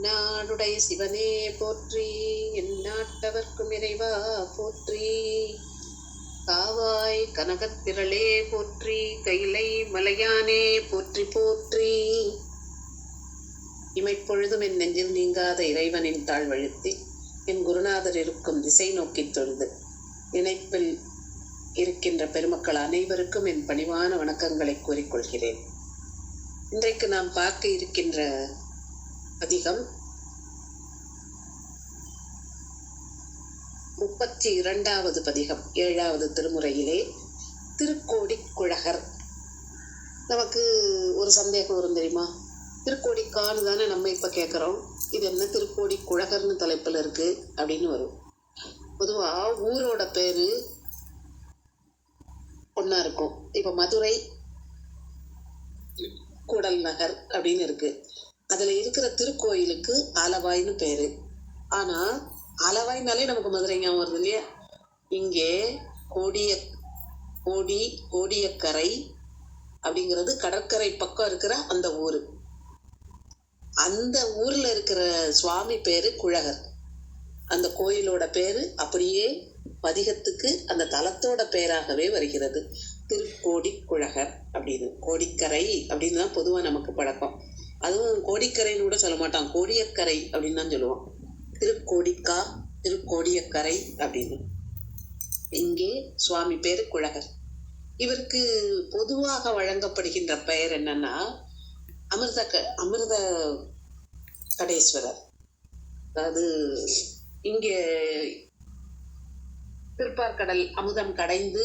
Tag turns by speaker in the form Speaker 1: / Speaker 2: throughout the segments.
Speaker 1: தென்னாடுடைய சிவனே போற்றி எந்நாட்டவர்க்கும் இறைவா போற்றி. காவாய் கனகத்திரளே போற்றி கைலை மலையானே போற்றி போற்றி. இமைப்பொழுதும் என் நெஞ்சில் நீங்காத இறைவனின் தாழ்வழுத்தி என் குருநாதர் இருக்கும் திசை நோக்கித் தொழுது. இணைப்பில் இருக்கின்ற பெருமக்கள் அனைவருக்கும் என் பணிவான வணக்கங்களை கூறிக்கொள்கிறேன் இன்றைக்கு நாம் பார்க்க இருக்கின்ற அதிகம். முப்பத்தி இரண்டாவது பதிகம் ஏழாவது திருமுறையிலே திருக்கோடி குழகர் நமக்கு ஒரு சந்தேகம் வரும் தெரியுமா? திருக்கோடிக்கான்னு தானே நம்ம இப்போ கேட்குறோம் இது என்ன திருக்கோடி குழகர்னு தலைப்பில் இருக்குது அப்படின்னு வரும். பொதுவாக ஊரோட பேர் ஒன்றா இருக்கும். இப்போ மதுரை கூடல் நகர் அப்படின்னு இருக்கு. அதில் இருக்கிற திருக்கோயிலுக்கு ஆலவாய்னு பேர். ஆனால் ஆலவாய்னாலே நமக்கு மதுரை ஞாபகம் வருது இல்லையா? இங்கே கோடிய கோடி கோடியக்கரை அப்படிங்கிறது கடற்கரை பக்கம் இருக்கிற அந்த ஊர். அந்த ஊரில் இருக்கிற சுவாமி பேர் குழகர். அந்த கோயிலோட பேர் அப்படியே பதிகத்துக்கு அந்த தலத்தோட பேராகவே வருகிறது. திருக்கோடி குழகர் அப்படின்னு. கோடிக்கரை அப்படின்னு தான் பொதுவாக நமக்கு பழக்கம். அதுவும் கோடிக்கரைன்னு கூட சொல்ல மாட்டான். கோடியக்கரை அப்படின்னு தான் சொல்லுவோம் திருக்கோடிக்கா திருக்கோடியக்கரை அப்படின்னு. இங்கே சுவாமி பேரு குழகர். இவருக்கு பொதுவாக வழங்கப்படுகின்ற பெயர் என்னன்னா அமிர்த க அமிர்த கடேஸ்வரர். அதாவது இங்கே திருப்பார்கடல் அமுதம் கடைந்து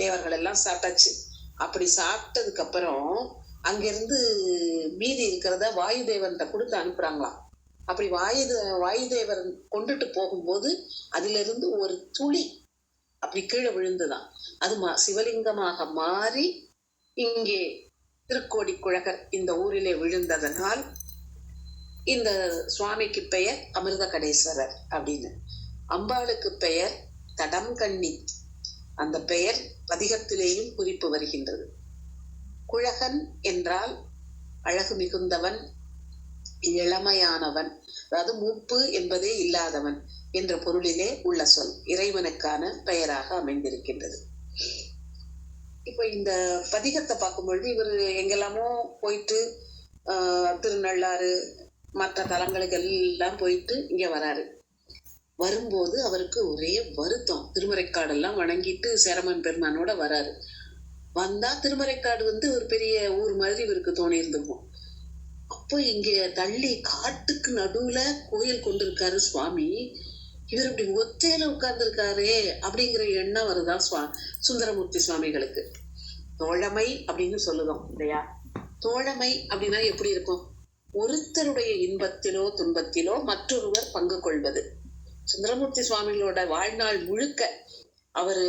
Speaker 1: தேவர்கள் எல்லாம் சாப்பிட்டாச்சு. அப்படி சாப்பிட்டதுக்கு அப்புறம் அங்கிருந்து மீதி இருக்கிறத வாயு தேவன்கிட்ட கொடுத்து அனுப்புறாங்களாம். அப்படி வாயு வாயுதேவர் கொண்டுட்டு போகும்போது அதிலிருந்து ஒரு துளி அப்படி கீழே விழுந்துதான் அது மா சிவலிங்கமாக மாறி இங்கே திருக்கோடி குழகர் இந்த ஊரிலே விழுந்ததனால் இந்த சுவாமிக்கு பெயர் அமிர்த கடேஸ்வரர் அப்படின்னு. அம்பாளுக்கு பெயர் தடம் கண்ணி அந்த பெயர் பதிகத்திலேயும் குறிப்பு வருகின்றது. குழகன் என்றால் அழகு மிகுந்தவன் இளமையானவன் அதாவது மூப்பு என்பதே இல்லாதவன் என்ற பொருளிலே உள்ள சொல் இறைவனுக்கான பெயராக அமைந்திருக்கின்றது. இப்போ இந்த பதிகத்தை பார்க்கும்பொழுது இவர் எங்கெல்லாமோ போயிட்டு திருநள்ளாறு மற்ற தலங்களுக்கு எல்லாம் போயிட்டு இங்கே வராரு. வரும்போது அவருக்கு ஒரே வருத்தம். திருமறைக்காடெல்லாம் வணங்கிட்டு சேரமன் பெருமானோட வராரு. வந்தா திருமறைக்காடு வந்து ஒரு பெரிய ஊர் மாதிரி இவருக்கு தோணி இருந்திருக்கும். அப்போ இங்க தள்ளி காட்டுக்கு நடுவுல கோயில் கொண்டிருக்காரு சுவாமி. இவர் இப்படி ஒத்தையில உட்கார்ந்துருக்காரே அப்படிங்கிற எண்ணம் வருதான் சுவா சுந்தரமூர்த்தி சுவாமிகளுக்கு. தோழமை அப்படின்னு சொல்லுதோம் இல்லையா? தோழமை அப்படின்னா எப்படி இருக்கும்? ஒருத்தருடைய இன்பத்திலோ துன்பத்திலோ மற்றொருவர் பங்கு கொள்வது. சுந்தரமூர்த்தி சுவாமிகளோட வாழ்நாள் முழுக்க அவர்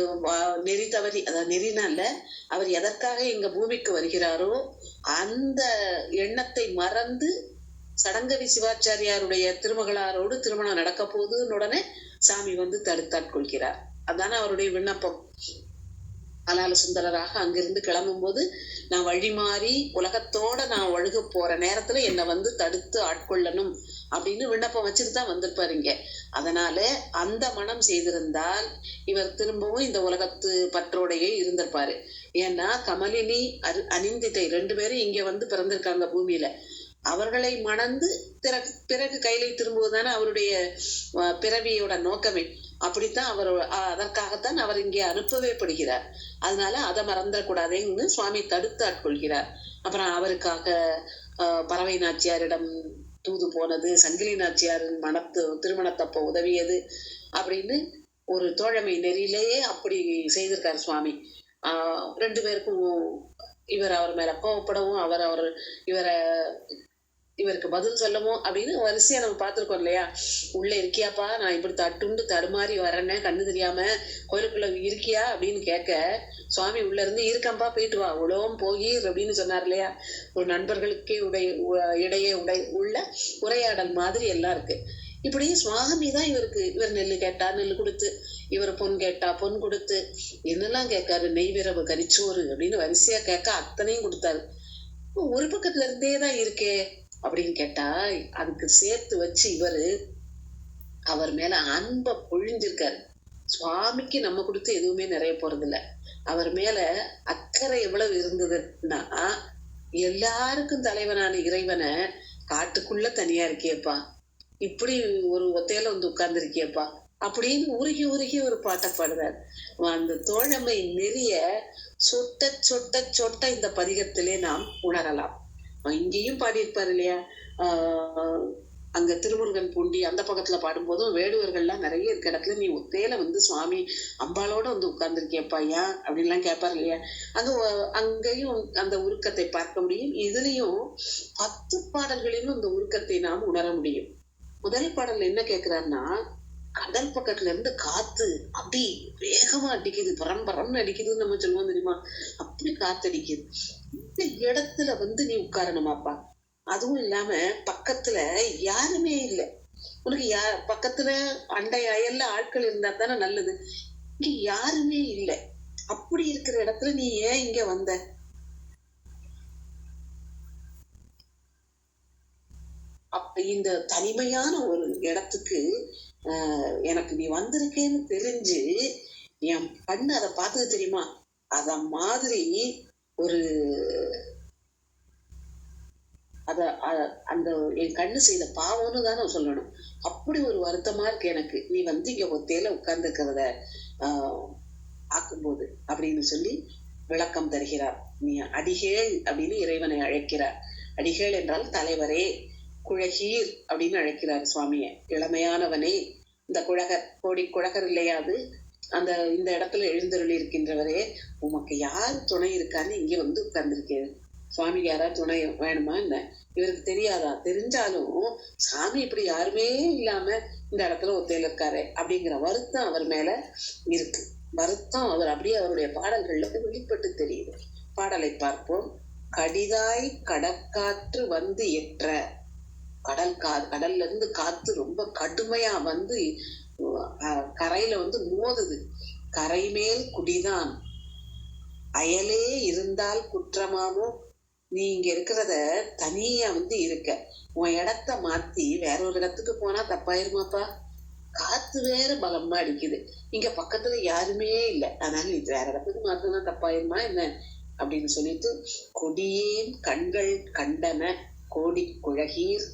Speaker 1: நெறி தவறி அதாவது நெறினால அவர் எதற்காக எங்க பூமிக்கு வருகிறாரோ அந்த எண்ணத்தை மறந்து சடங்கவி சிவாச்சாரியாருடைய திருமகளாரோடு திருமணம் நடக்க போகுதுன்னு உடனே சாமி வந்து தடுத்தாட்கொள்கிறார். அதானே அவருடைய விண்ணப்பம். அலால சுந்தரராக அங்கிருந்து கிளம்பும் போது நான் வழி மாறி உலகத்தோட நான் ஒழுக போற நேரத்துல என்னை வந்து தடுத்து ஆட்கொள்ளணும் அப்படின்னு விண்ணப்பம் வச்சுட்டு தான் வந்திருப்பாரு இங்க. அதனால அந்த மனம் செய்திருந்தால் இவர் திரும்பவும் இந்த உலகத்து பற்றோடையே இருந்திருப்பாரு. ஏன்னா கமலினி அரு அனிந்தித்தை ரெண்டு பேரும் இங்க வந்து பிறந்திருக்காங்க பூமியில. அவர்களை மணந்து பிறகு பிறகு கையிலை திரும்புவதான அவருடைய பிறவியோட நோக்கமே. அப்படித்தான் அவர் அதற்காகத்தான் அவர் இங்கே அனுப்பவே படுகிறார். அதனால அதை மறந்துடக்கூடாதுன்னு சுவாமி தடுத்து ஆட்கொள்கிறார் அப்புறம் அவருக்காக பறவை நாச்சியாரிடம் தூது போனது சங்கிலி நாச்சியாரின் மனத்து திருமணத்தப்போ உதவியது அப்படின்னு ஒரு தோழமை நெறியிலேயே அப்படி செய்திருக்கார் சுவாமி. ஆஹ் ரெண்டு பேருக்கும் இவர் அவர் மேல கோவப்படவும் அவர் அவர் இவரை இவருக்கு பதில் சொல்லவும் அப்படின்னு வரிசையா நம்ம பார்த்துருக்கோம் இல்லையா? உள்ள இருக்கியாப்பா நான் இப்படி தட்டுண்டு தருமாறி வரேன்னு கண்ணு தெரியாம கோயிலுக்குள்ள இருக்கியா அப்படின்னு கேட்க சுவாமி உள்ள இருந்து இருக்கம்பா போயிட்டு வா. உலகம் போகி அப்படின்னு சொன்னார் இல்லையா? ஒரு நண்பர்களுக்கே உடை இடையே உடை உள்ள உரையாடல் மாதிரி எல்லாம் இருக்கு. இப்படி சுவாமி தான் இவருக்கு இவர் நெல் கேட்டா நெல் கொடுத்து இவர் பொன் கேட்டா பொன் கொடுத்து என்னெல்லாம் கேட்காரு? நெய் விரவு கரிச்சோறு அப்படின்னு வரிசையா கேட்க அத்தனையும் கொடுத்தாரு. ஒரு பக்கத்துல இருந்தே தான் இருக்கே. அப்படின்னு கேட்டா அதுக்கு சேர்த்து வச்சு இவரு அவர் மேல அன்பை பொழிஞ்சிருக்காரு. சுவாமிக்கு நம்ம கொடுத்து எதுவுமே நிறைய போறது இல்ல அவர் மேல அக்கறை எவ்வளவு இருந்ததுன்னா எல்லாருக்கும் தலைவனான இறைவனை காட்டுக்குள்ள தனியா இருக்கியப்பா. இப்படி ஒரு ஒத்தையில வந்து உட்கார்ந்து இருக்கியப்பா அப்படின்னு உருகி உருகி ஒரு பாட்டை பாடுறார். அந்த தோழமை நெறிய சொட்ட சொட்ட சொட்ட இந்த பதிகத்திலே நாம் உணரலாம். இங்கேயும் பாடியிருப்பார் இல்லையா? அங்க திருமுருகன் பூண்டி அந்த பக்கத்துல பாடும்போதும் வேடுவர்கள்லாம் நிறைய இருக்க இடத்துல நீ ஒத்தையில வந்து சுவாமி அம்பாலோட வந்து உட்கார்ந்துருக்கியப்பா ஏன்? அப்படின்லாம் கேட்பார் இல்லையா? அங்க அங்கேயும் அந்த உருக்கத்தை பார்க்க முடியும். இதுலயும் பத்து பாடல்களிலும் இந்த உருக்கத்தை நாம் உணர முடியும். முதல் பாடல் என்ன கேட்கிறாருன்னா கடல் பக்கத்துல இருந்து காத்து அப்படி வேகமா அடிக்குது பரம் பரம்னு அடிக்குதுன்னு நம்ம சொல்லுவோம் தெரியுமா? அப்படி காத்தடிக்குது. இந்த இடத்துல வந்து நீ உட்காரணுமாப்பா அதுவும் இல்லாம பக்கத்துல யாருமே இல்லை. உனக்கு யா பக்கத்துல அண்டை அயல்ல ஆட்கள் இருந்தா தானே நல்லது. இங்க யாருமே இல்லை. அப்படி இருக்கிற இடத்துல நீ ஏன் இங்க வந்த? அப்ப இந்த தனிமையான ஒரு இடத்துக்கு எனக்கு நீ வந்திருக்கேன்னு தெரிஞ்சு என் கண்ணு அதை பார்த்தது தெரியுமா? அத மாதிரி ஒரு அத அந்த என் கண்ணு செய்த பாவம்னு தானே நான் சொல்லணும். அப்படி ஒரு வருத்தமா இருக்கு எனக்கு. நீ வந்து இங்க ஒத்தையில உட்கார்ந்துக்கிறத ஆஹ் ஆக்கும்போது அப்படின்னு சொல்லி விளக்கம் தருகிறார். நீ அடிகேள் அப்படின்னு இறைவனை அழைக்கிறார். அடிகேள் என்றால் தலைவரே. குழகீர் அப்படின்னு அழைக்கிறார் சுவாமிய. இளமையானவனே இந்த குழகர் கோடி குழகர் இல்லையாது. அந்த இந்த இடத்துல எழுந்தருளி இருக்கின்றவரே உமக்கு யார் துணை இருக்கான்னு இங்க வந்து உட்கார்ந்துருக்கேன். சுவாமிக்கு யாராவது துணை வேணுமா என்ன? இவருக்கு தெரியாதா? தெரிஞ்சாலும் சாமி இப்படி யாருமே இல்லாம இந்த இடத்துல ஒத்தையில இருக்காரு அப்படிங்கிற வருத்தம் அவர் மேல இருக்கு. வருத்தம் அவர் அப்படியே அவருடைய பாடல்கள்ல வெளிப்பட்டு தெரியுது. பாடலை பார்ப்போம். கடிதாய் கடற்காற்று வந்து எற்ற கடல் கா கடல்ல இருந்து காத்து ரொம்ப கடுமையா வந்து கரையில வந்து மோதுது. கரை மேல் குடிதான். அயலே இருந்தால் குற்றமாமோ? நீ இங்க இருக்கிறத தனியா வந்து இருக்க. உன் இடத்த மாத்தி வேற ஒரு இடத்துக்கு போனா தப்பாயிருமாப்பா? காத்து வேற பலமா அடிக்குது. இங்க பக்கத்துல யாருமே இல்லை. அதனால நீ வேற இடத்துக்கு மாத்தினா தப்பாயிருமா என்ன? அப்படின்னு சொல்லிட்டு கொடியேன் கண்கள் கண்டன கோடி குழகீர்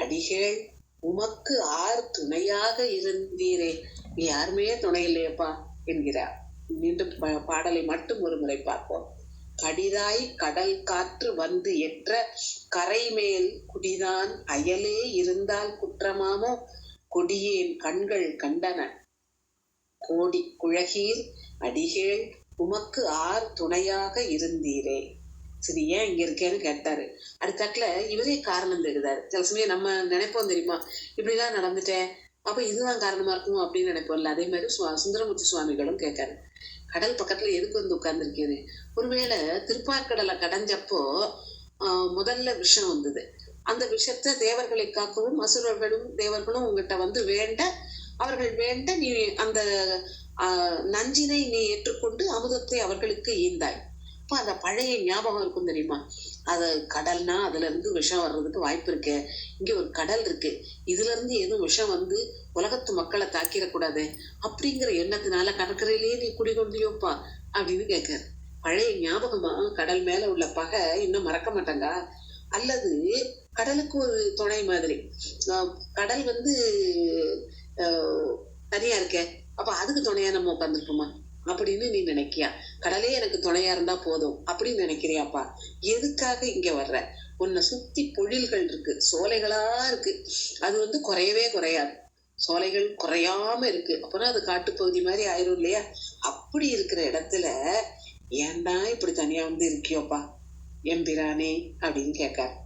Speaker 1: அடிகள் உமக்கு ஆர் துணையாக இருந்தீரே. நீ யாருமே துணை இல்லையப்பா என்கிறார். மீண்டும் பா- பாடலை மட்டும் ஒரு முறை பார்ப்போம். கடிதாய் கடல் காற்று வந்து எற்ற கரை மேல் குடிதான் அயலே இருந்தால் குற்றமாமோ? கொடியேன் கண்கள் கண்டன. கோடி குழகீர் அடிகேள் உமக்கு ஆர் துணையாக இருந்தீரே. சரி ஏன் இங்க இருக்கேன்னு கேட்டாரு. அடுத்தாக்குல இவரே காரணம் தேடுதாரு. சில சமயம் நம்ம நினைப்போம் தெரியுமா? இப்படிலாம் நடந்துட்டேன். அப்ப இதுதான் காரணமா இருக்கும் அப்படின்னு நினைப்போம்ல. அதே மாதிரி சுந்தரமூர்த்தி சுவாமிகளும் கேட்காரு கடல் பக்கத்துல எதுக்கு வந்து உட்கார்ந்துருக்கேன்னு ஒருவேளை திருப்பார்கடலை கடைஞ்சப்போ முதல்ல விஷம் வந்தது. அந்த விஷத்தை தேவர்களை காக்கவும் அசுரர்களும் தேவர்களும் உங்ககிட்ட வந்து வேண்ட அவர்கள் வேண்ட நீ அந்த நஞ்சினை நீ ஏற்றுக்கொண்டு அமுதத்தை அவர்களுக்கு ஈந்தாய். அப்ப அந்த பழைய ஞாபகம் இருக்கும் தெரியுமா? அது கடல்னா அதுல இருந்து விஷம் வர்றதுக்கு வாய்ப்பு இருக்கு. இங்க ஒரு கடல் இருக்கு. இதுல இருந்து எதுவும் விஷம் வந்து உலகத்து மக்களை தாக்கிடக்கூடாது. அப்படிங்கிற எண்ணத்தினால கடற்கரையிலேயே நீ குடிகொண்டியோப்பா அப்படின்னு கேட்காரு பழைய ஞாபகமா? கடல் மேல உள்ள பகை இன்னும் மறக்க மாட்டாங்க? அல்லது கடலுக்கு ஒரு துணை மாதிரி. ஆஹ் கடல் வந்து ஆஹ் தனியா இருக்கே. அப்ப அதுக்கு துணையா நம்ம உட்காந்துருப்போமா அப்படின்னு நீ நினைக்கியா? கடலே எனக்கு துணையா இருந்தா போதும் அப்படின்னு நினைக்கிறியாப்பா? எதுக்காக இங்க வர்ற? உன்னை சுத்தி பொழில்கள் இருக்கு சோலைகளா இருக்கு. அது வந்து குறையவே குறையாது. சோலைகள் குறையாம இருக்கு. அப்புறம் அது காட்டுப்பகுதி மாதிரி ஆயிரும் இல்லையா? அப்படி இருக்கிற இடத்துல ஏன்டா இப்படி தனியா வந்து இருக்கியோப்பா? எம்பிரானே அப்படின்னு கேட்கார்.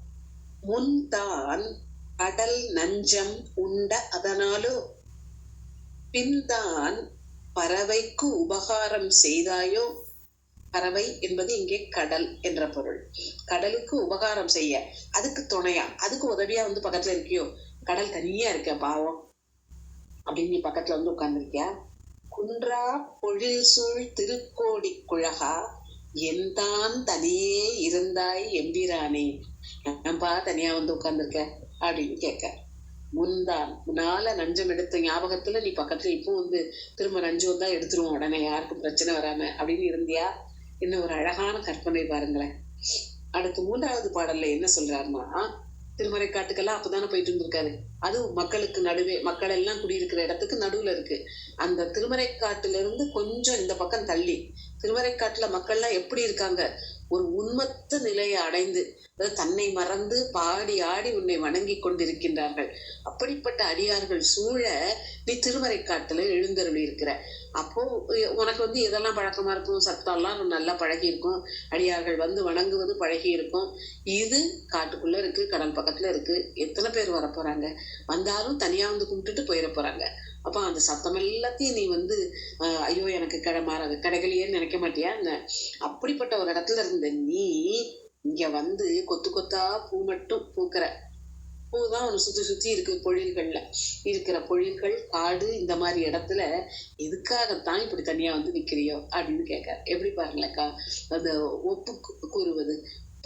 Speaker 1: முன்தான் கடல் நஞ்சம் உண்ட அதனாலோ பின்தான் பறவைக்கு உபகாரம் செய்தாயோ? பறவை என்பது இங்கே கடல் என்ற பொருள். கடலுக்கு உபகாரம் செய்ய. அதுக்கு துணையா? அதுக்கு உதவியா வந்து பக்கத்துல இருக்கியோ? கடல் தனியா இருக்க பாவம். அப்படின்னு நீ பக்கத்துல வந்து உட்கார்ந்துருக்கியா? குன்றா பொழில் சூழ் திருக்கோடி குழகா எந்தான் தனியே இருந்தாய் எம்பிரானே. ஏன்பா தனியா வந்து உட்கார்ந்துருக்க அப்படின்னு கேட்க. முன்தான் முன்னால நஞ்சம் எடுத்த ஞாபகத்துல நீ பக்கத்துல இப்போ வந்து திரும்ப நஞ்சம் தான் எடுத்துருவோம் உடனே யாருக்கும் பிரச்சனை வராம அப்படின்னு இருந்தியா? என்ன ஒரு அழகான கற்பனை பாருங்களேன். அடுத்து மூன்றாவது பாடல்ல என்ன சொல்றாருன்னா திருமறை காட்டுக்கெல்லாம் அப்பதானே போயிட்டு இருந்திருக்காரு. அது மக்களுக்கு நடுவே மக்கள் எல்லாம் குடியிருக்கிற இடத்துக்கு நடுவுல இருக்கு. அந்த திருமறை காட்டுல இருந்து கொஞ்சம் இந்த பக்கம் தள்ளி திருமறை காட்டுல மக்கள்லாம் எப்படி இருக்காங்க? ஒரு உண்மத்த நிலையை அடைந்து அதாவது தன்னை மறந்து பாடி ஆடி உன்னை வணங்கி கொண்டிருக்கின்றார்கள். அப்படிப்பட்ட அடியார்கள் சூழ நீ திருமறை காட்டுல எழுந்தருளி இருக்கிற அப்போ உனக்கு வந்து எதெல்லாம் பழக்கமா இருக்கும்? சத்தம்லாம் நல்லா பழகி இருக்கும் அடியார்கள் வந்து வணங்குவது பழகி இருக்கும் இது காட்டுக்குள்ள இருக்கு கடல் பக்கத்துல இருக்கு. எத்தனை பேர் வர போறாங்க வந்தாலும் தனியா வந்து கும்பிட்டுட்டு போயிட போறாங்க அப்ப அந்த சத்தம் எல்லாத்தையும் நீ வந்து ஐயோ எனக்கு கடை மாறாது கடைகளையேன்னு நினைக்க மாட்டியா? அப்படிப்பட்ட ஒரு இடத்துல இருந்த நீ இங்க வந்து கொத்து கொத்தா பூ மட்டும் பூக்கிற. பூ தான் ஒன்று சுற்றி சுற்றி இருக்கு பொழில்களில். இருக்கிற பொழில்கள் காடு இந்த மாதிரி இடத்துல எதுக்காகத்தான் இப்படி தனியாக வந்து நிற்கிறியோ அப்படின்னு கேட்க. எப்படி பாருங்களேக்கா அந்த ஒப்பு கூறுவது.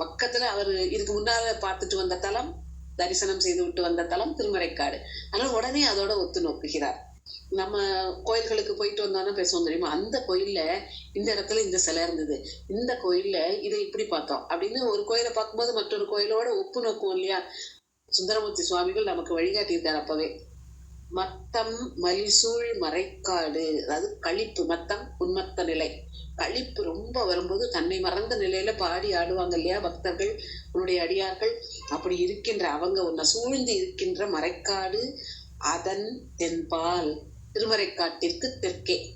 Speaker 1: பக்கத்தில் அவர் இதுக்கு முன்னால் பார்த்துட்டு வந்த தலம் தரிசனம் செய்து விட்டு வந்த தலம் திருமறைக்காடு. ஆனால் உடனே அதோட ஒத்து நோக்குகிறார். நம்ம கோயில்களுக்கு போயிட்டு வந்தோம்னா பேசுவோம் தெரியுமா? அந்த கோயில்ல இந்த இடத்துல இந்த சிலை இருந்தது. இந்த கோயில்ல இதை இப்படி பார்த்தோம் அப்படின்னு ஒரு கோயிலை பார்க்கும்போது மற்றொரு கோயிலோட ஒப்பு நோக்கும் இல்லையா? சுந்தரமூர்த்தி சுவாமிகள் நமக்கு வழிகாட்டியிருந்தார் அப்பவே. மத்தம் மலிசூழ் மறைக்காடு அதாவது கழிப்பு மத்தம் உன்மத்த நிலை. கழிப்பு ரொம்ப வரும்போது தன்னை மறந்த நிலையில பாடி ஆடுவாங்க இல்லையா பக்தர்கள் உன்னுடைய அடியார்கள்? அப்படி இருக்கின்ற அவங்க உன்னை சூழ்ந்து இருக்கின்ற மறைக்காடு அதன் தென்பால். திருமறைக்காட்டிற்கு தெற்கே.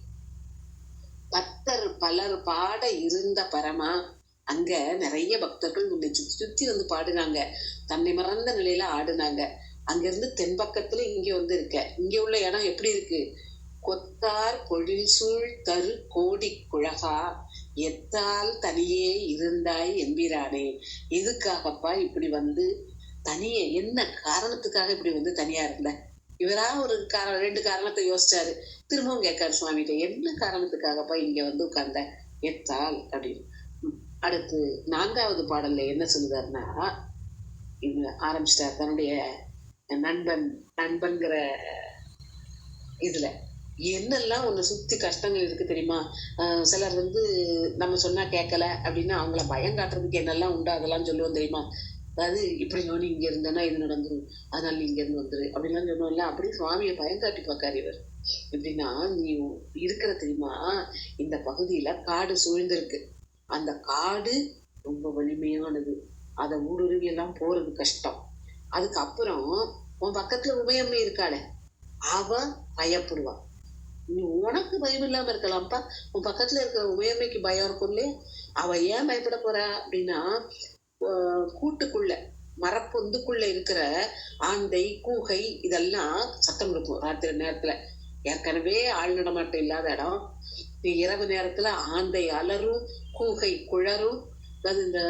Speaker 1: பக்தர் பலர் பாட இருந்த பரமா அங்க நிறைய பக்தர்கள் உன்னை சுத்தி சுத்தி வந்து பாடுனாங்க. தன்னை மறந்த நிலையில ஆடுனாங்க. அங்க இருந்து தென்பக்கத்துல இங்க வந்து இருக்க. இங்க உள்ள இடம் எப்படி இருக்கு? கொத்தார் பொழில் சூழ் தரு கோடி குழகா எத்தால் தனியே இருந்தாய் எம்பிரானே எதுக்காகப்பா இப்படி வந்து தனியே? என்ன காரணத்துக்காக இப்படி வந்து தனியா இருந்த? இவரா ஒரு காரணம் ரெண்டு காரணத்தை யோசிச்சாரு. திரும்பவும் கேட்காரு சுவாமிகிட்ட என்ன காரணத்துக்காகப்பா இங்க வந்து உட்கார்ந்த? எத்தால் அப்படின்னு. அடுத்து நான்காவது பாடல்ல என்ன சொல்லுதாருன்னா இவங்க ஆரம்பிச்சிட்டார் தன்னுடைய நண்பன் நண்பன்கிற இதுல. என்னெல்லாம் உன்னை சுத்தி கஷ்டங்கள் இருக்கு தெரியுமா? சிலர் வந்து நம்ம சொன்னா கேட்கல அப்படின்னா அவங்கள பயம் காட்டுறதுக்கு என்னெல்லாம் உண்டு அதெல்லாம் சொல்லுவோம் தெரியுமா? அதாவது இப்படி யோனி இங்க இருந்தேன்னா இது நடந்துரும். அதனால நீ இங்க இருந்து வந்துரு. அப்படிலாம் சொன்னோம்ல. அப்படி சுவாமியை பயங்காட்டி பார்க்காரு இவர். எப்படின்னா நீ இருக்கிற தெரியுமா? இந்த பகுதியில காடு சூழ்ந்திருக்கு. அந்த காடு ரொம்ப வலிமையானது. அதை ஊடுருவி எல்லாம் போறது கஷ்டம். அதுக்கப்புறம் உன் பக்கத்துல உமையம்மை இருக்காளே. அவ பயப்படுவா. நீ உனக்கு பயம் இல்லாம இருக்கலாம்ப்பா. உன் பக்கத்துல இருக்கிற உமையம்மைக்கு பயம் இருக்கும் இல்லையா அவ ஏன் பயப்பட போறா? அப்படின்னா கூட்டுக்குள்ள மரப்பொந்துக்குள்ள இருக்கிற ஆந்தை கூகை இதெல்லாம் சத்தம் இருக்கும் ராத்திரி நேரத்துல. ஏற்கனவே ஆள் நடமாட்டம் இல்லாத இடம். இரவு நேரத்துல ஆந்தை அலரும் கூகை குழரும் அது இந்த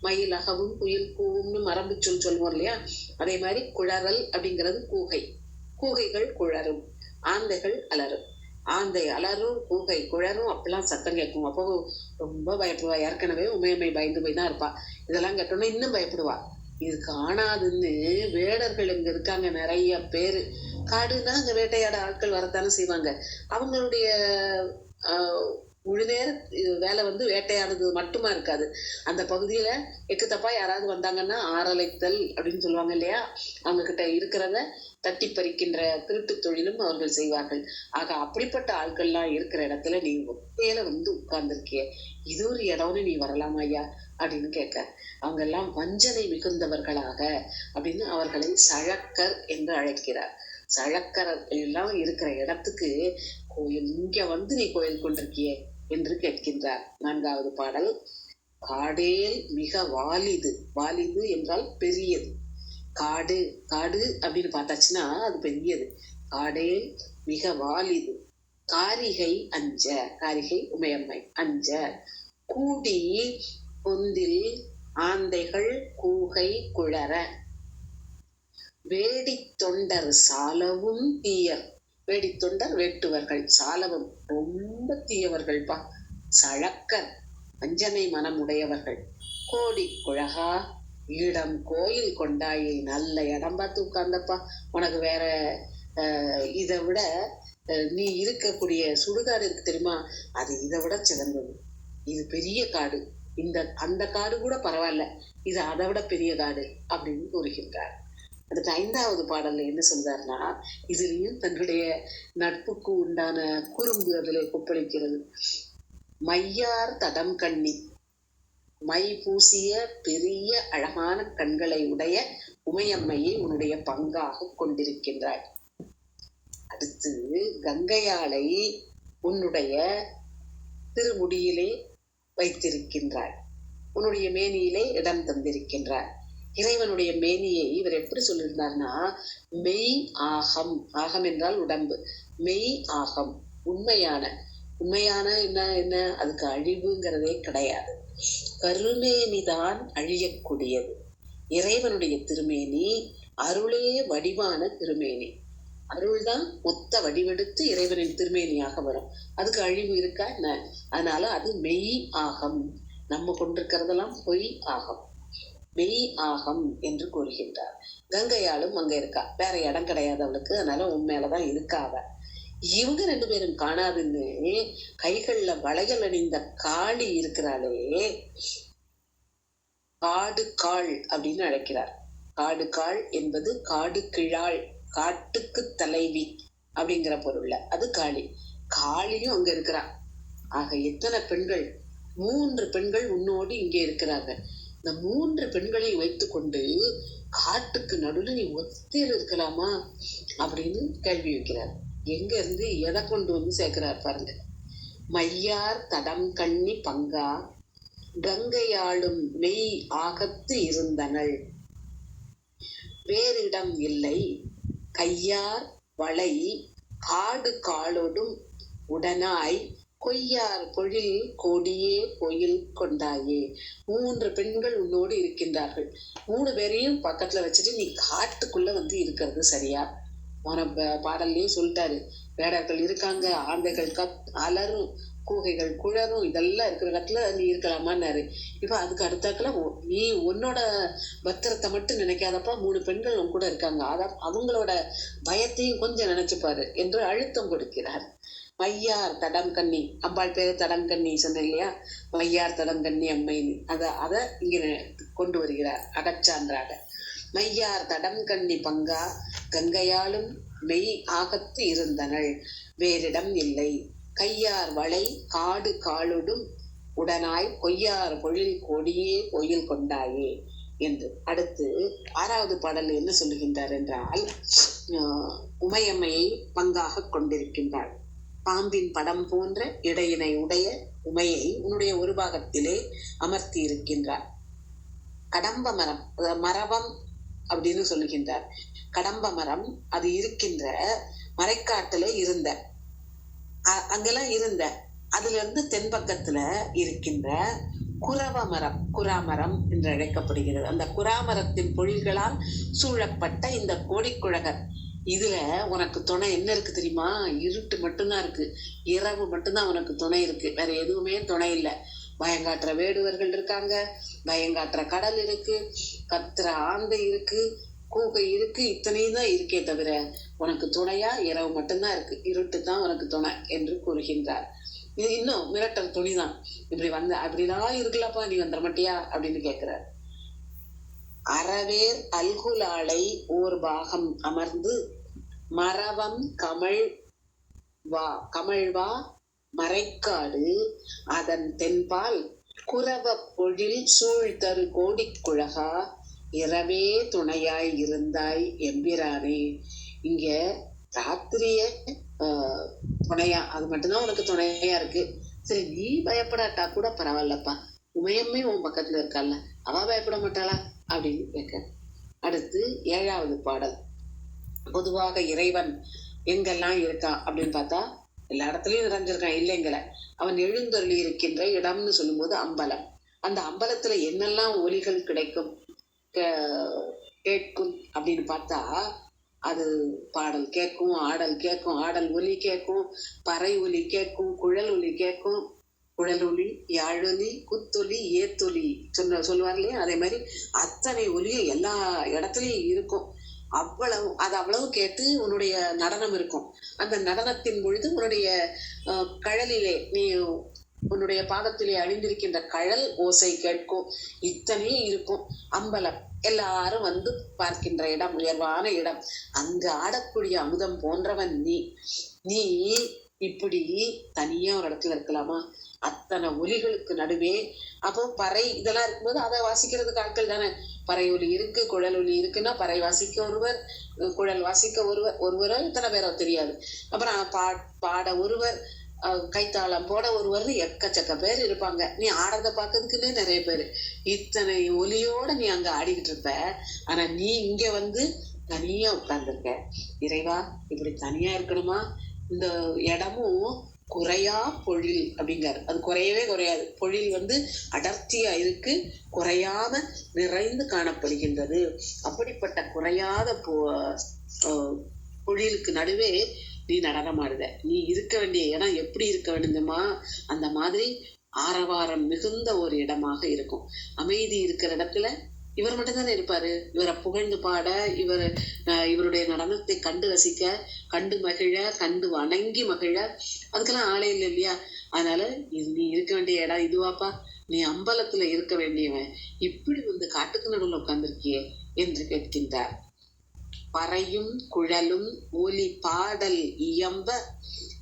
Speaker 1: மயில் அகவும் குயில் கூவும்னு மரபு சொல் சொல்லுவோம் இல்லையா? அதே மாதிரி குழறல் அப்படிங்கிறது கூகை. கூகைகள் குழரும் ஆந்தைகள் அலரும் ஆந்தை அலரும் கூகை குழரும் அப்பெல்லாம் சத்தம் கேட்கும். அப்போ ரொம்ப பயப்படுவா. ஏற்கனவே உமையம்மை பயந்து போய் தான் இருப்பா. இதெல்லாம் கேட்டோன்னா இன்னும் பயப்படுவா. இது காணாதுன்னு வேடர்கள் இங்க இருக்காங்க நிறைய பேரு. காடுனா அங்க வேட்டையாட ஆட்கள் வரத்தானே செய்வாங்க. அவங்களுடைய முழு நேர வேலை வந்து வேட்டையாடுறது மட்டுமா இருக்காது. அந்த பகுதியில எக்கு தப்பா யாராவது வந்தாங்கன்னா ஆரலைத்தல் அப்படின்னு சொல்லுவாங்க இல்லையா? அவங்க கிட்ட இருக்கிறத தட்டி பறிக்கின்ற திருட்டு தொழிலும் அவர்கள் செய்வார்கள். ஆக அப்படிப்பட்ட ஆட்கள்லாம் இருக்கிற இடத்துல நீ ஒத்தையில வந்து உட்கார்ந்துருக்கிய இது ஒரு இடம்னு நீ வரலாமா ஐயா? அப்படின்னு கேட்க அவங்க எல்லாம் வஞ்சனை மிகுந்தவர்களாக அப்படின்னு அவர்களை சழக்கர் என்று அழைக்கிறார். சழக்கர் எல்லாம் இருக்கிற இடத்துக்கு கோயில் இங்க வந்து நீ கோயில் கொண்டிருக்கியே என்று கேட்கின்றார். நான்காவது பாடல் காடேல் மிக வாலிது. வாலிது என்றால் பெரியது. காடு காடு அப்படின்னு பார்த்தாச்சுன்னா அது பெரியது. காடே மிக வாலிது. காரிகை அஞ்ச காரிகை உமையம்மை அஞ்ச. கூடி பொந்தில் ஆந்தைகள் கூகை குளற வேடி தொண்டர் சாலவும் தீயர். வேடி தொண்டர் வேட்டுவர்கள் சாலவும். ரொம்ப தீயவர்கள்ப்பா. சழக்கர் வஞ்சனை மனமுடையவர்கள். கோடி குழகா இடம் கோயில் கொண்டாயே நல்ல இடம் பார்த்து உட்கார்ந்தப்பா. உனக்கு வேற இதை விட நீ இருக்கக்கூடிய சுடுகாடு இருக்கு தெரியுமா? அது இதை விட சிறந்தது. இது பெரிய காடு. இந்த அந்த காடு கூட பரவாயில்ல. இது அதை விட பெரிய காடு அப்படின்னு கூறுகின்றார். அடுத்த ஐந்தாவது பாடல்ல என்ன சொல்றாருன்னா இதுலயும் தன்னுடைய நட்புக்கு உண்டான குறும்பு அதில் கொப்பளிக்கிறது. மையார் தடம் கண்ணி மை பூசிய பெரிய அழகான கண்களை உடைய உமையம்மையை உன்னுடைய பங்காக கொண்டிருக்கின்றாய். அடுத்து கங்கையாளை உன்னுடைய திருமுடியிலே வைத்திருக்கின்றாய். உன்னுடைய மேனியிலே இடம் தந்திருக்கின்றாய். இறைவனுடைய மேனியை இவர் எப்படி சொல்லியிருந்தார்னா மெய் ஆகம். ஆகம் என்றால் உடம்பு. மெய் ஆகம். உண்மையான. உண்மையான என்ன என்ன? அதுக்கு அழிவுங்கிறதே கிடையாது. கருமேனிதான் அழியக்கூடியது. இறைவனுடைய திருமேனி அருளே வடிவான திருமேனி. அருள் தான் மொத்த வடிவெடுத்து இறைவனின் திருமேனியாக வரும். அதுக்கு அழிவு இருக்கா? என்ன? அதனால அது மெய் ஆகம். நம்ம கொண்டிருக்கிறதெல்லாம் பொய் ஆகம். மெய் ஆகம் என்று கூறுகின்றார். கங்கையாலும் அங்க இருக்கா? வேற இடம் கிடையாது அவளுக்கு. அதனால உன் மேலதான் இருக்கா அவ இவங்க ரெண்டு பேரும் காணாதுன்னு கைகள்ல வளையல் அணிந்த காளி இருக்கிறாளே. காடு காள் அப்படின்னு அழைக்கிறார். காடு காள் என்பது காடு கிழாள் காட்டுக்கு தலைவி அப்படிங்கிற பொருள்ல. அது காளி. காளியும் அங்க இருக்கிறா ஆக எத்தனை பெண்கள்? மூன்று பெண்கள் உன்னோடு இங்கே இருக்கிறாங்க இந்த மூன்று பெண்களை வைத்துக்கொண்டு காட்டுக்கு நடுவில் நீ ஒத்தேர் இருக்கலாமா அப்படின்னு கேள்வி வைக்கிறார். எங்க இருந்து எதை கொண்டு வந்து சேர்க்கிறார் பாருங்க. மையார் தடம் கண்ணி பங்கா கங்கையாளும் மெய் ஆகத்து இருந்தனள். வேறிடம் இல்லை கையார் வளை காடு காலோடும் உடனாய் கொய்யார் பொழில் கொடியே கோயில் கொண்டாயே. மூன்று பெண்கள் உன்னோடு இருக்கின்றார்கள். மூணு பேரையும் பக்கத்துல வச்சுட்டு நீ காட்டுக்குள்ள வந்து இருக்கிறது சரியா? போன பாடல்லையும் சொல்லிட்டாரு. வேடர்கள் இருக்காங்க ஆந்தைகள் கத் அலரும் கூகைகள் குழரும் இதெல்லாம் இருக்கிற இடத்துல நீ இருக்கலாமான்னாரு. இப்போ அதுக்கு அடுத்தாக்கில் ஒ- நீ உன்னோட பத்திரத்தை மட்டும் நினைக்காதப்பா மூணு பெண்கள் உன் கூட இருக்காங்க. அத அவங்களோட பயத்தையும் கொஞ்சம் நினைச்சுப்பாரு என்று அழுத்தம் கொடுக்கிறார். மையார் தடம் கண்ணி அம்பாள் பேர் தடம் கண்ணி சொன்னேன் இல்லையா? மையார் தடம் கண்ணி அம்மைன்னு அதை அதை இங்கே கொண்டு வருகிறார் அகச்சான்றாக. மையார் தடம் கண்ணி பங்கா கங்கையாலும் மெய் ஆகத்து இருந்தனள் வேறிடம் இல்லை. கையார் வளை காடு காலுடும் உடனாய் பொய்யார் பொழில் கோடியே கோயில் கொண்டாயே என்று. அடுத்து ஆறாவது பாடல் என்ன சொல்லுகின்றார் என்றால் உமையம்மையை பங்காக கொண்டிருக்கின்றாள். பாம்பின் படம் போன்ற இடையினை உடைய உமையை உன்னுடைய ஒரு பாகத்திலே அமர்த்தி இருக்கின்றார் கடம்ப மரம் மரபம் அப்படின்னு சொல்லுகின்றார். கடம்ப மரம் அது இருக்கின்ற மறைக்காட்டுல இருந்த அ- அங்கெல்லாம் இருந்த அதுல இருந்து தென்பக்கத்துல இருக்கின்ற குரவ மரம் குராமரம் என்று அழைக்கப்படுகிறது. அந்த குராமரத்தின் பொழில்களால் சூழப்பட்ட இந்த கோடிக்குழகர் இதுல உனக்கு துணை என்ன இருக்கு தெரியுமா? இருட்டு மட்டும்தான் இருக்கு. இரவு மட்டும்தான் உனக்கு துணை இருக்கு. வேற எதுவுமே துணை இல்லை. பயங்காட்டுற வேடுவர்கள் இருக்காங்க பயங்காட்டுற கடல் இருக்கு கத்துற ஆந்தை இருக்கு கூகை இருக்கு இத்தனையும் தான் இருக்கே தவிர உனக்கு துணையா இரவு மட்டும்தான் இருக்கு. இருட்டு தான் உனக்கு துணை என்று கூறுகின்றார். இது இன்னும் மிரட்டல் துணிதான். இப்படி வந்த அப்படிலாம் இருக்கலப்பா நீ வந்துட மாட்டியா? அப்படின்னு கேட்கிறார். அறவேர் அல்குலாளை ஓர் பாகம் அமர்ந்து மரவம் கமழ் வா கமழ்வா மறைக்காடு அதன் தென்பால் குரவ பொழில் சூழ் தரு கோடிக்குழகா இரவே துணையாய் இருந்தாய் எம்பிரானே இங்க ராத்திரிய துணையா அது மட்டும்தான் உனக்கு துணையா இருக்கு. சரி நீ பயப்படாட்டா கூட பரவாயில்லப்பா. உமையம்மே உன் பக்கத்துல இருக்கால அவ பயப்பட மாட்டாளா? அப்படின்னு கேட்க அடுத்து ஏழாவது பாடல். பொதுவாக இறைவன் எங்கெல்லாம் இருக்கா அப்படின்னு பார்த்தா எல்லா இடத்துலயும் நிறைஞ்சிருக்கான் இல்லைங்கல அவன் எழுந்தொருளி இருக்கின்ற இடம்னு சொல்லும்போது அம்பலம். அந்த அம்பலத்துல என்னெல்லாம் ஒலிகள் கிடைக்கும்? கேட்கும் அப்படின்னு பார்த்தா அது பாடல் கேட்கும் ஆடல் கேட்கும் ஆடல் ஒலி கேட்கும் பறை ஒலி கேட்கும் குழல் ஒலி கேட்கும். குழலொலி யாழொலி குத்தொலி ஏத்தொலி சொன்ன சொல்லுவார் இல்லையா? அதே மாதிரி அத்தனை ஒலியும் எல்லா இடத்துலையும் இருக்கும். அவ்வளவு அது அவ்வளவு கேட்டு உன்னுடைய நடனம் இருக்கும். அந்த நடனத்தின் பொழுது உன்னுடைய அஹ், கழலிலே நீ உன்னுடைய பாதத்திலே அழிந்திருக்கின்ற கழல் ஓசை கேட்கும். இத்தனையும் இருக்கும். அம்பலம். எல்லாரும் வந்து பார்க்கின்ற இடம் உயர்வான இடம். அங்கு ஆடக்கூடிய அமுதம் போன்றவன் நீ. நீ இப்படி தனியா ஒரு இடத்துல இருக்கலாமா? அத்தனை ஒலிகளுக்கு நடுவே. அப்போ பறை இதெல்லாம் இருக்கும்போது அதை வாசிக்கிறதுக்கு ஆட்கள் தானே. பறை ஒலி இருக்கு குழல் ஒலி இருக்குன்னா பறை வாசிக்க ஒருவர் குழல் வாசிக்க ஒருவர் ஒருவரோ இத்தனை பேரோ தெரியாது. அப்புறம் பா பாட ஒருவர் கைத்தாளம் போட ஒருவர்னு எக்கச்சக்க பேர் இருப்பாங்க. நீ ஆடுறத பார்க்கறதுக்குன்னே நிறைய பேர். இத்தனை ஒலியோட நீ அங்க ஆடிக்கிட்டு இருப்ப. ஆனா நீ இங்க வந்து தனியா உட்கார்ந்துருக்க. இறைவா இப்படி தனியா இருக்கணுமா? இந்த இடமும் குறையா பொழில் அப்படிங்கிறார். அது குறையவே குறையாது. பொழில் வந்து அடர்த்தியா இருக்கு குறையாம நிறைந்து காணப்படுகின்றது. அப்படிப்பட்ட குறையாத பொ- பொழிலுக்கு நடுவே நீ நடனமாடுத நீ இருக்க வேண்டிய இடம் எப்படி இருக்க வேண்டுமா அந்த மாதிரி ஆரவாரம் மிகுந்த ஒரு இடமாக இருக்கும். அமைதி இருக்கிற இடத்துல இவர் மட்டும்தானே இருப்பாரு. இவரை புகழ்ந்து பாட இவர் இவருடைய நடனத்தை கண்டு ரசிக்க கண்டு மகிழ கண்டு வணங்கி மகிழ. அதுக்கெல்லாம் ஆளே இல்லை இல்லையா? அதனால இது நீ இருக்க வேண்டிய இடம் இதுவாப்பா. நீ அம்பலத்துல இருக்க வேண்டியவன். இப்படி வந்து காட்டுக்கு நடுவில் உட்கார்ந்துருக்கியே என்று கேட்கின்றார். பறையும் குழலும் ஒலி பாடல் இயம்ப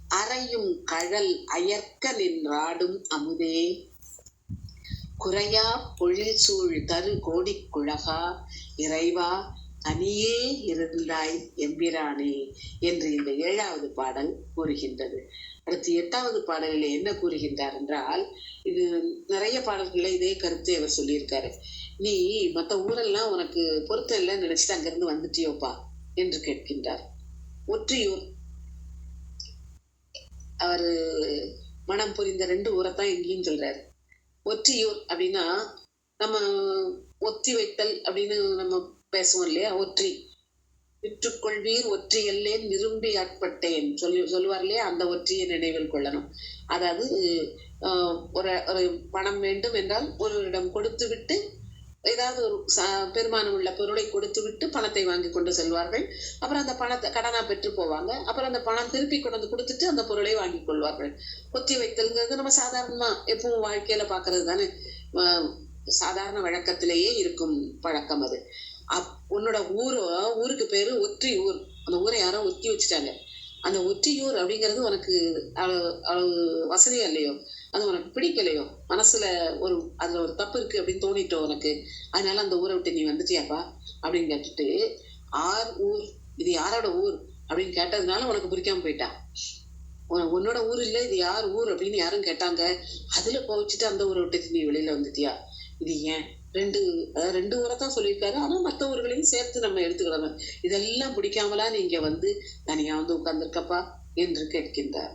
Speaker 1: அறையும் கழல் அயர்க்க நின்றாடும் அமுதே. குறையா பொழில் சூழ் தரு கோடிக் குழகா இறைவா தனியே இருந்தாய் எம்பிரானே என்று இந்த ஏழாவது பாடல் கூறுகின்றது. அடுத்து எட்டாவது பாடலில் என்ன கூறுகின்றார் என்றால் இது நிறைய பாடல்களில் இதே கருத்தை அவர் சொல்லியிருக்காரு. நீ மற்ற ஊரெல்லாம் உனக்கு பொருத்தம் இல்லை நினைச்சிட்டு அங்கிருந்து வந்துட்டியோப்பா என்று கேட்கின்றார். ஒற்றியூர். அவர் மனம் புரிந்த ரெண்டு ஊரைத்தான் எங்கேயும் சொல்றாரு. ஒற்றியூர் அப்படின்னா நம்ம ஒத்தி வைத்தல் அப்படின்னு நம்ம பேசுவோம் இல்லையா? ஒற்றி. விற்றுக்கொள்வீர் ஒற்றி எல்லேன் விரும்பி ஆட்பட்டேன். சொல்லி சொல்லுவார் இல்லையா? அந்த ஒற்றியை நினைவில் கொள்ளணும். அதாவது ஒரு ஒரு பணம் வேண்டும் என்றால் ஒருவரிடம் கொடுத்து விட்டு ஏதாவது ஒரு பெருமானம் உள்ள பொருளை கொடுத்து விட்டு பணத்தை வாங்கி கொண்டு செல்வார்கள். அப்புறம் அந்த பணத்தை கடனா பெற்று போவாங்க. அப்புறம் அந்த பணம் திருப்பி கொண்டு வந்து கொடுத்துட்டு அந்த பொருளை வாங்கி கொள்வார்கள். ஒத்தி வைத்தல்ங்கிறது நம்ம சாதாரணமா எப்பவும் வாழ்க்கையில பாக்குறது தானே? சாதாரண வழக்கத்திலேயே இருக்கும் பழக்கம் அது. அப் உன்னோட ஊரோ ஊருக்கு பேரு ஒற்றி ஊர். அந்த ஊரை யாரோ ஒத்தி வச்சுட்டாங்க. அந்த ஒற்றியூர் அப்படிங்கிறது உனக்கு அவ்வளவு அவ்வளவு வசதியா இல்லையோ? அது உனக்கு பிடிக்கலையோ? மனசுல ஒரு அதுல ஒரு தப்பு இருக்கு அப்படின்னு தோணிட்டோம் உனக்கு? அதனால அந்த ஊரை விட்டு நீ வந்துட்டியாப்பா? அப்படின்னு கேட்டுட்டு ஆர் ஊர்? இது யாரோட ஊர்? அப்படின்னு கேட்டதுனால உனக்கு பிடிக்காம போயிட்டா. உன- உன்னோட ஊர் இல்ல இது யார் ஊர் அப்படின்னு யாரும் கேட்டாங்க. அதுல கோவிச்சுட்டு அந்த ஊரை விட்டு நீ வெளியில வந்துட்டியா? இது ஏன்? ரெண்டு அதாவது ரெண்டு ஊரை தான் சொல்லியிருக்காரு. ஆனா மற்ற ஊர்களையும் சேர்த்து நம்ம எடுத்துக்கிறோம் இதெல்லாம் பிடிக்காமலா நீங்க வந்து தனியா வந்து உட்கார்ந்துருக்கப்பா? என்று கேட்கின்றார்.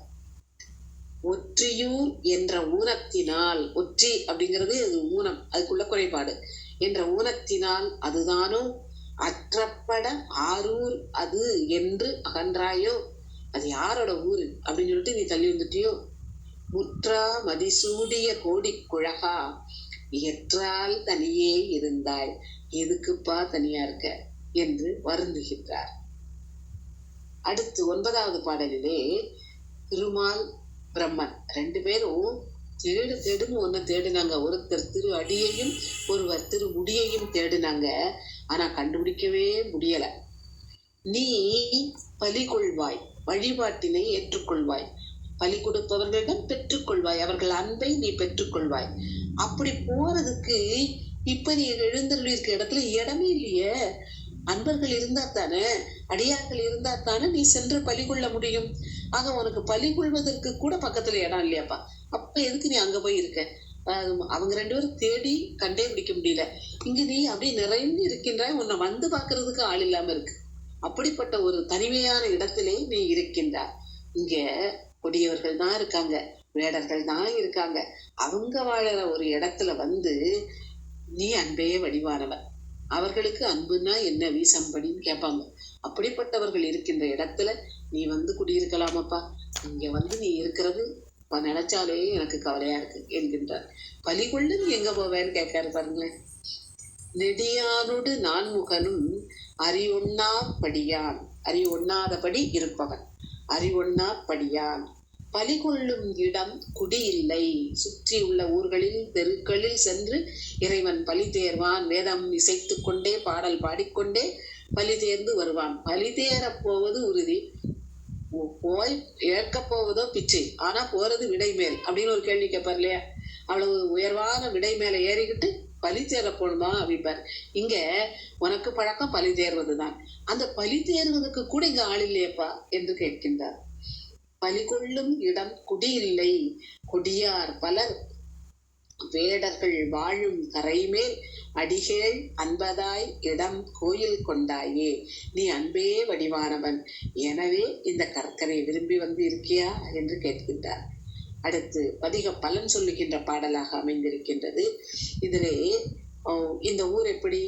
Speaker 1: ஒற்றியூர் என்ற ஊனத்தினால் ஒற்றி அப்படிங்கிறது அது ஊனம் அதுக்குள்ள குறைபாடு. என்ற ஊனத்தினால் அதுதானோ? அற்றப்பட ஆரூர் அது என்று அகன்றாயோ? அது யாரோட ஊரு? அப்படின்னு சொல்லிட்டு நீ தள்ளி வந்துட்டியோ? முற்றா மதிசூடிய கோடி குழகா எற்றால் தனியே இருந்தாய் எதுக்குப்பா தனியா இருக்க? என்று வருந்துகின்றார். அடுத்து ஒன்பதாவது பாடலிலே திருமால் பிரம்மன். ரெண்டு பேரும் தேடு தேடுன்னு ஒன்று தேடினாங்க. ஒருத்தர் திரு அடியையும் ஒருவர் திரு முடியையும் தேடினாங்க. ஆனால் கண்டுபிடிக்கவே முடியலை. நீ பலி கொள்வாய் வழிபாட்டினை ஏற்றுக்கொள்வாய். பலி கொடுப்பவர்களிடம் பெற்றுக்கொள்வாய். அவர்கள் அன்பை நீ பெற்றுக்கொள்வாய். அப்படி போறதுக்கு இப்ப நீ எழுந்தருளிருக்க இடத்துல இடமே இல்லையே. அன்பர்கள் இருந்தா தானே அடியார்கள் இருந்தா தானே நீ சென்று பலி கொள்ள முடியும். ஆக உனக்கு பலி கொள்வதற்கு கூட பக்கத்துல இடம் இல்லையாப்பா. அப்ப எதுக்கு நீ அங்க போய் இருக்க? அவங்க ரெண்டு பேரும் தேடி கண்டே பிடிக்க முடியல. இங்க நீ அப்படியே நிறைந்து இருக்கின்றாய். உன்னை வந்து பாக்குறதுக்கு ஆள் இல்லாம இருக்கு. அப்படிப்பட்ட ஒரு தனிமையான இடத்திலே நீ இருக்கின்றாய். இங்க கொடியவர்கள் தான் இருக்காங்க வேடர்கள் தான் இருக்காங்க. அவங்க வாழற ஒரு இடத்துல வந்து நீ அன்பே வடிவானவன். அவர்களுக்கு அன்புனா என்ன? வீசம்படின்னு கேட்பாங்க. அப்படிப்பட்டவர்கள் இருக்கின்ற இடத்துல நீ வந்து குடியிருக்கலாமாப்பா. இங்க வந்து நீ இருக்கிறது நினைச்சாலே எனக்கு கவலையா இருக்கு என்கின்றார். பலி நீ எங்க போவேன்னு கேட்காரு பாருங்களேன். நெடியானோடு நான்முகனும் அறிவொண்ணா படியான். அறிவொண்ணாதபடி இருப்பவன். அறிவொண்ணா படியான். பலி கொள்ளும் இடம் குடியில்லை. சுற்றி உள்ள ஊர்களில் தெருக்களில் சென்று இறைவன் பலி தேர்வான். வேதம் இசைத்து கொண்டே பாடல் பாடிக்கொண்டே பலி தேர்ந்து வருவான். பலி தேரப் போவது உறுதி. போய் ஏற்க போவதோ பிச்சை. ஆனா போறது விடை மேல் அப்படின்னு ஒரு கேள்வி கேட்பார் இல்லையா? அவ்வளவு உயர்வான விடை மேல ஏறிக்கிட்டு பலி தேர போகணுமா அப்படிப்பார் இங்க உனக்கு பழக்கம் பலி தேர்வதுதான். அந்த பலி தேர்வதற்கு கூட இங்க ஆள் இல்லையப்பா என்று கேட்கின்றார். பலி கொள்ளும் இடம் குடியில்லை. கொடியார் பலர் வேடர்கள் வாழும் கரைமேல் அடிகேள் அன்பதாய் இடம் கோயில் கொண்டாயே. நீ அன்பே வடிவானவன். எனவே இந்த கற்கரை விரும்பி வந்து இருக்கியா? என்று கேட்கின்றார். அடுத்து அதிக பலன் சொல்லுகின்ற பாடலாக அமைந்திருக்கின்றது. இதிலே இந்த ஊர் எப்படி?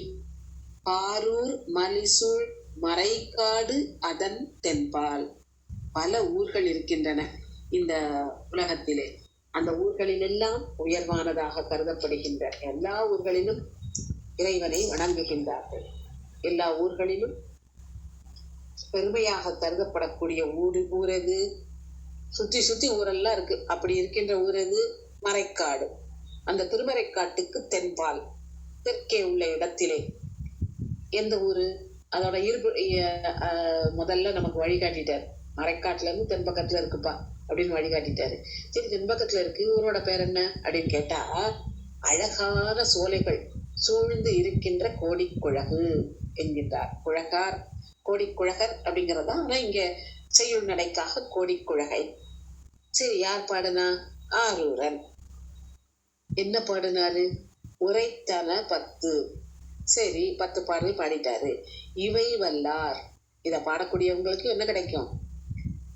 Speaker 1: பாரூர் மலிசூழ் மறைக்காடு அதன் தென்பால். பல ஊர்கள் இருக்கின்றன இந்த உலகத்திலே. அந்த ஊர்களிலெல்லாம் உயர்வானதாக கருதப்படுகின்ற எல்லா ஊர்களிலும் இறைவனை வணங்குகின்றார்கள். எல்லா ஊர்களிலும் பெருமையாக கருதப்படக்கூடிய ஊர் ஊரது சுற்றி சுற்றி ஊரெல்லாம் இருக்கு. அப்படி இருக்கின்ற ஊர் மறைக்காடு. அந்த திருமறைக்காட்டுக்கு தென்பால் தெற்கே உள்ள இடத்திலே. எந்த ஊரு? அதோட இருப்பு முதல்ல நமக்கு வழிகாட்டிட்டார். மறைக்காட்டுல இருந்து தென்பக்கத்துல இருக்குப்பா அப்படின்னு வழிகாட்டிட்டாரு. சரி தென்பக்கத்துல இருக்கு ஊரோட பேர் என்ன அப்படின்னு கேட்டா அழகான சோலைகள் சூழ்ந்து இருக்கின்ற கோடிக்குழகு என்கின்றார். குழகார் கோடிக்குழகர் அப்படிங்கறதா? ஆனா இங்க செய்யுள் நடைக்காக கோடிக்குழகை. சரி யார் பாடுனா? ஆரூரன். என்ன பாடினாரு? உரைத்தன பத்து. சரி பத்து பாடல் பாடிட்டாரு. இவை வல்லார். இத பாடக்கூடியவங்களுக்கு என்ன கிடைக்கும்?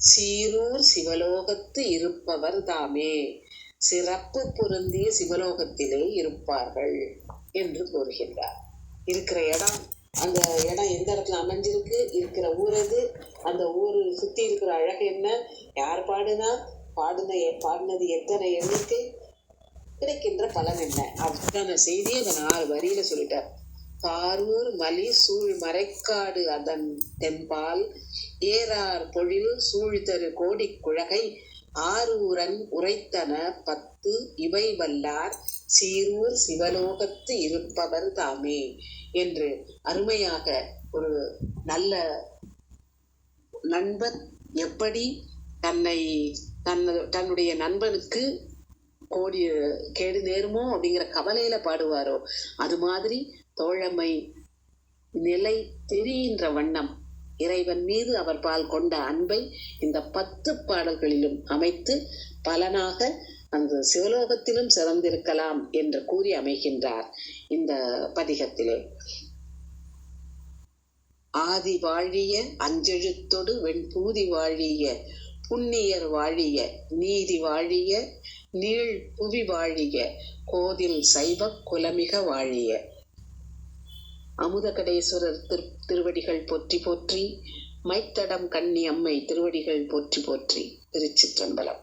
Speaker 1: சீரூர் சிவலோகத்து இருப்பவர் தாமே. சிறப்பு பொருந்திய சிவலோகத்திலே இருப்பார்கள் என்று கூறுகின்றார். இருக்கிற இடம் அந்த இடம் எந்த இடத்துல அமைஞ்சிருக்கு இருக்கிற ஊர் அது அந்த ஊர் சுத்தி இருக்கிற அழகு என்ன யார் பாடுனா பாடின பாடினது எத்தனை எண்ணிக்கை கிடைக்கின்ற பலன் என்ன? அத்தனை செய்தியை அந்த நாலு வரியில சொல்லிட்டார். காரூர் மலி சூழ் மறைக்காடு அதன் தென்பால் ஏறார் பொழில் சூழ்தரு கோடி குழகை ஆரூரன் உரைத்தன பத்து இவை வல்லார் சீரூர் சிவலோகத்து இருப்பவர் தாமே என்று அருமையாக ஒரு நல்ல நண்பன் எப்படி தன்னை தன் தன்னுடைய நண்பனுக்கு கோடி கேடு நேருமோ அப்படிங்கிற கவலையில பாடுவாரோ? அது மாதிரி தோழமை. நிலை தெரிகின்ற வண்ணம். இறைவன் மீது அவர் பால் கொண்ட அன்பை இந்த பத்து பாடல்களிலும் அமைத்து பலனாக அந்த சிவலோகத்திலும் சிறந்திருக்கலாம் என்று கூறி அமைகின்றார் இந்த பதிகத்திலே. ஆதி வாழிய அஞ்செழுத்தொடு வெண்பூதி வாழிய புண்ணியர் வாழிய நீதி வாழிய நீள் புவி வாழிய கோதில் சைவ குலமிக வாழிய. அமுதகடேஸ்வரர் திரு திருவடிகள் போற்றி போற்றி மைத்தடம் கன்னி அம்மை திருவடிகள் போற்றி போற்றி திருச்சிற்றம்பலம்.